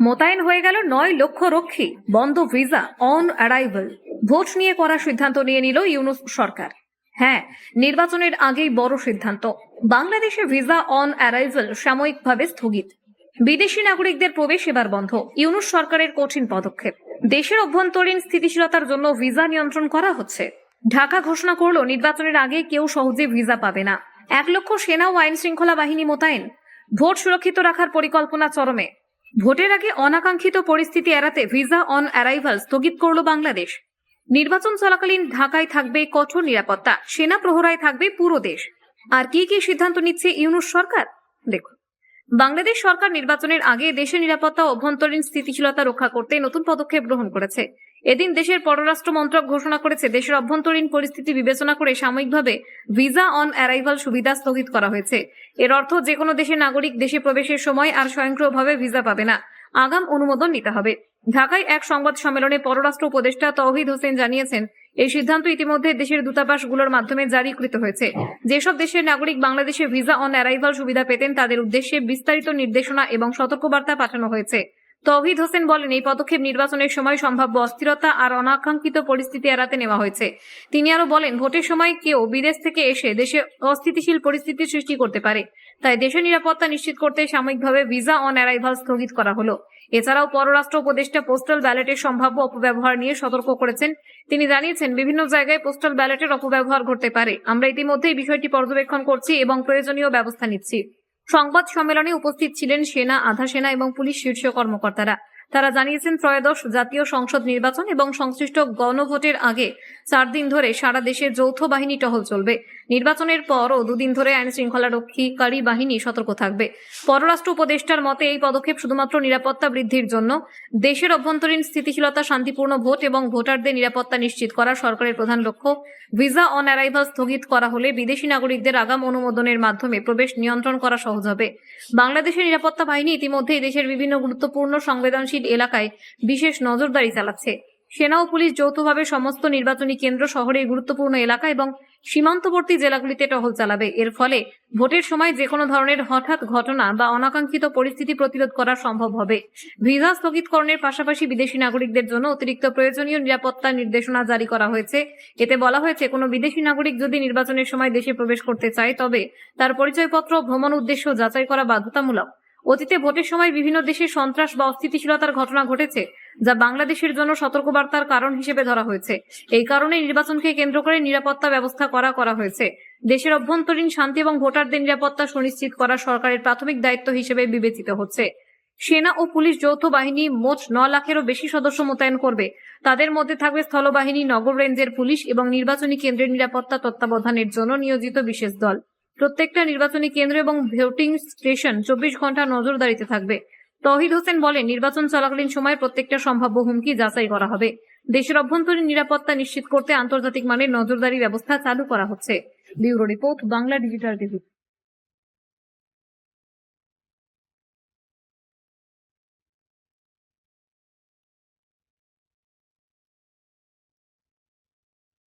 মোতায়েন হয়ে গেল নয় লক্ষ রক্ষী, বন্ধ ভিসা অন অ্যারাইভাল ভোট নিয়ে করার সিদ্ধান্ত নিয়ে নিল ইউনুস সরকার। হ্যাঁ নির্বাচনের আগেই বড় সিদ্ধান্ত। বাংলাদেশে ভিসা অন অ্যারাইভাল সাময়িকভাবে স্থগিত। বিদেশি নাগরিকদের প্রবেশ এবার বন্ধ। ইউনুস সরকারের কঠিন পদক্ষেপ। দেশের অভ্যন্তরীণ স্থিতিশীলতার জন্য ভিসা নিয়ন্ত্রণ করা হচ্ছে। ঢাকা ঘোষণা করল, নির্বাচনের আগে কেউ সহজে ভিসা পাবে না। এক লক্ষ সেনা ও আইন শৃঙ্খলা বাহিনী মোতায়েন। ভোট সুরক্ষিত রাখার পরিকল্পনা চরমে। ভোটের আগে অনাকাঙ্ক্ষিত পরিস্থিতি এড়াতে ভিসা অন অ্যারাইভাল স্থগিত করল বাংলাদেশ। নির্বাচন চলাকালীন ঢাকায় থাকবে কঠোর নিরাপত্তা, সেনা প্রহরায় থাকবে পুরো দেশ। আর কি কি সিদ্ধান্ত নিচ্ছে ইউনুস সরকার? দেখুন, বাংলাদেশ সরকার নির্বাচনের আগে দেশের নিরাপত্তা অভ্যন্তরীণ স্থিতিশীলতা রক্ষা করতে নতুন পদক্ষেপ গ্রহণ করেছে। এদিন দেশের পররাষ্ট্র মন্ত্রক ঘোষণা করেছে, দেশের অভ্যন্তরীণ পরিস্থিতি বিবেচনা করে সাময়িকভাবে ভিসা অন অ্যারাইভাল সুবিধা স্থগিত করা হয়েছে। এর অর্থ যে কোনো দেশের নাগরিক দেশে প্রবেশের সময় আর স্বয়ংক্রিয়ভাবে ভিসা পাবে না। আগাম অনুমোদন নিতে হবে। ঢাকায় এক সংবাদ সম্মেলনে পররাষ্ট্র উপদেষ্টা তৌহিদ হোসেন জানিয়েছেন, এই সিদ্ধান্ত ইতিমধ্যে দেশের দূতাবাসগুলোর মাধ্যমে জারিকৃত হয়েছে। যেসব দেশের নাগরিক বাংলাদেশে ভিসা অন অ্যারাইভাল সুবিধা পেতেন, তাদের উদ্দেশ্যে বিস্তারিত নির্দেশনা এবং সতর্কবার্তা পাঠানো হয়েছে। তৌহিদ হোসেন বলেন, এই পদক্ষেপ নির্বাচনের সময় সম্ভাব্য অস্থিরতা আর অনাকাঙ্ক্ষিত পরিস্থিতি এড়াতে নেওয়া হয়েছে। তিনি আরও বলেন, ভোটের সময় কেউ বিদেশ থেকে এসে দেশে অস্থিতিশীল পরিস্থিতি সৃষ্টি করতে পারে। তাই দেশের নিরাপত্তা নিশ্চিত করতে সাময়িকভাবে ভিসা অন অ্যারাইভাল স্থগিত করা হলো। এছাড়াও পররাষ্ট্র উপদেষ্টা পোস্টাল ব্যালটের সম্ভাব্য অপব্যবহার নিয়ে সতর্ক করেছেন। তিনি জানিয়েছেন, বিভিন্ন জায়গায় পোস্টাল ব্যালটের অপব্যবহার ঘটতে পারে। আমরা ইতিমধ্যেই বিষয়টি পর্যবেক্ষণ করছি এবং প্রয়োজনীয় ব্যবস্থা নিচ্ছি। সংবাদ সম্মেলনে উপস্থিত ছিলেন সেনা আধা সেনা এবং পুলিশ শীর্ষ কর্মকর্তারা। তারা জানিয়েছেন, ত্রয়োদশ জাতীয় সংসদ নির্বাচন এবং সংশ্লিষ্ট গণভোটের আগে চার দিন ধরে সারা দেশে যৌথ বাহিনী টহল চলবে। নির্বাচনের পরও দুদিন ধরে আইন শৃঙ্খলা রক্ষীকারী বাহিনী সতর্ক থাকবে। পররাষ্ট্র উপদেষ্টার মতে, এই পদক্ষেপ শুধুমাত্র নিরাপত্তা বৃদ্ধির জন্য। দেশের অভ্যন্তরীণ স্থিতিশীলতা, শান্তিপূর্ণ ভোট এবং ভোটারদের নিরাপত্তা নিশ্চিত করা সরকারের প্রধান লক্ষ্য। ভিসা অন অ্যারাইভাল স্থগিত করা হলে বিদেশি নাগরিকদের আগাম অনুমোদনের মাধ্যমে প্রবেশ নিয়ন্ত্রণ করা সহজ হবে। বাংলাদেশের নিরাপত্তা বাহিনী ইতিমধ্যেই দেশের বিভিন্ন গুরুত্বপূর্ণ সংবেদনশীল এলাকায় বিশেষ নজরদারি চালাচ্ছে। সেনা ও পুলিশ যৌথভাবে সমস্ত নির্বাচনী কেন্দ্র শহরের গুরুত্বপূর্ণ এলাকা এবং সীমান্তবর্তী জেলাগুলিতে টহল চালাবে। এর ফলে ভোটের সময় যে কোনো ধরনের হঠাৎ ঘটনা বা অনাকাঙ্ক্ষিত পরিস্থিতি প্রতিরোধ করা সম্ভব হবে। ভিসা স্থগিতকরণের পাশাপাশি বিদেশি নাগরিকদের জন্য অতিরিক্ত প্রয়োজনীয় নিরাপত্তা নির্দেশনা জারি করা হয়েছে। এতে বলা হয়েছে, কোনো বিদেশি নাগরিক যদি নির্বাচনের সময় দেশে প্রবেশ করতে চায়, তবে তার পরিচয়পত্র ভ্রমণ উদ্দেশ্য যাচাই করা বাধ্যতামূলক। অতীতে ভোটের সময় বিভিন্ন দেশে সন্ত্রাস বা অস্থিতিশীলতার ঘটনা ঘটেছে, যা বাংলাদেশের জন্য সতর্কবার্তার কারণ হিসেবে ধরা হয়েছে। এই কারণে নির্বাচনকে কেন্দ্র করে নিরাপত্তা ব্যবস্থা করা করা হয়েছে। দেশের অভ্যন্তরীণ শান্তি এবং ভোটারদের নিরাপত্তা সুনিশ্চিত করা সরকারের প্রাথমিক দায়িত্ব হিসেবে বিবেচিত হচ্ছে। সেনা ও পুলিশ যৌথ বাহিনী মোট ন লাখেরও বেশি সদস্য মোতায়েন করবে। তাদের মধ্যে থাকবে স্থলবাহিনী, নগর রেঞ্জের পুলিশ এবং নির্বাচনী কেন্দ্রের নিরাপত্তা তত্ত্বাবধানের জন্য নিয়োজিত বিশেষ দল। প্রত্যেকটা নির্বাচনী কেন্দ্র এবং ভোটিং স্টেশন চব্বিশ ঘণ্টা নজরদারিতে থাকবে। তহিদ হোসেন বলেন, নির্বাচন চলাকালীন সময় প্রত্যেকটা সম্ভাব্য হুমকি যাচাই করা হবে। দেশের অভ্যন্তরীণ নিরাপত্তা নিশ্চিত করতে আন্তর্জাতিক মানের নজরদারি ব্যবস্থা চালু করা হচ্ছে। Bureau report, Bangla digital TV.